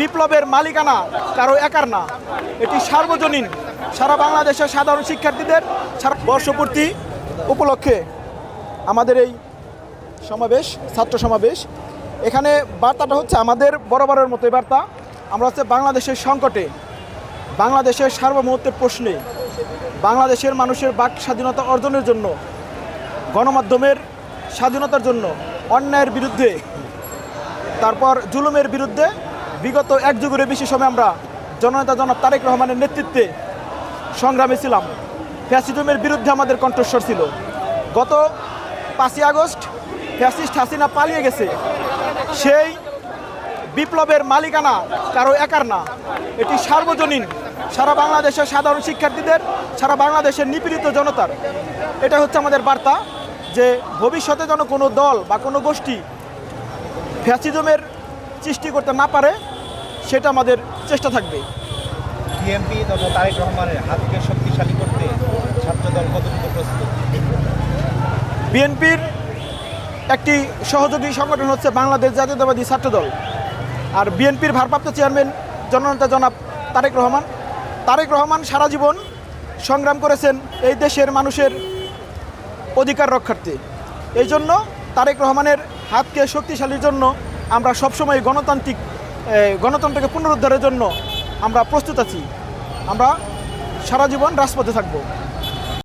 বিপ্লবের মালিকানা কারও একার না। এটি সার্বজনীন। সারা বাংলাদেশের সাধারণ শিক্ষার্থীদের সারা বর্ষপূর্তি উপলক্ষে আমাদের এই সমাবেশ, ছাত্র সমাবেশ। এখানে বার্তাটা হচ্ছে আমাদের বরাবরের মতো বার্তা। আমরা হচ্ছে বাংলাদেশের সংকটে, বাংলাদেশের সার্বভৌমত্বের প্রশ্নে, বাংলাদেশের মানুষের বাক স্বাধীনতা অর্জনের জন্য, গণমাধ্যমের স্বাধীনতার জন্য, অন্যায়ের বিরুদ্ধে, তারপর জুলুমের বিরুদ্ধে বিগত এক যুগের বেশি সময় আমরা জননেতা জনাব তারেক রহমানের নেতৃত্বে সংগ্রামে ছিলাম। ফ্যাসিজমের বিরুদ্ধে আমাদের কণ্ঠস্বর ছিল। গত পাঁচই আগস্ট ফ্যাসিস্ট হাসিনা পালিয়ে গেছে। সেই বিপ্লবের মালিকানা কারও একার না। এটি সার্বজনীন। সারা বাংলাদেশের সাধারণ শিক্ষার্থীদের, সারা বাংলাদেশের নিপীড়িত জনতার। এটা হচ্ছে আমাদের বার্তা যে ভবিষ্যতে যেন কোনো দল বা কোনো গোষ্ঠী ফ্যাসিজমের সৃষ্টি করতে না পারে সেটা আমাদের চেষ্টা থাকবে। বিএনপি তথা তারেক রহমানের হাতকে শক্তিশালী করতে ছাত্রদল কতটুকু প্রস্তুত? বিএনপির একটি সহযোগী সংগঠন হচ্ছে বাংলাদেশ জাতীয়তাবাদী ছাত্রদল। আর বিএনপির ভারপ্রাপ্ত চেয়ারম্যান জননেতা জনাব তারেক রহমান। তারেক রহমান সারা জীবন সংগ্রাম করেছেন এই দেশের মানুষের অধিকার রক্ষার্থে। এই জন্য তারেক রহমানের হাতকে শক্তিশালীর জন্য আমরা সবসময় গণতান্ত্রিক গণতন্ত্রকে পুনরুদ্ধারের জন্য আমরা প্রস্তুত আছি। আমরা সারা জীবন রাজপথে থাকব।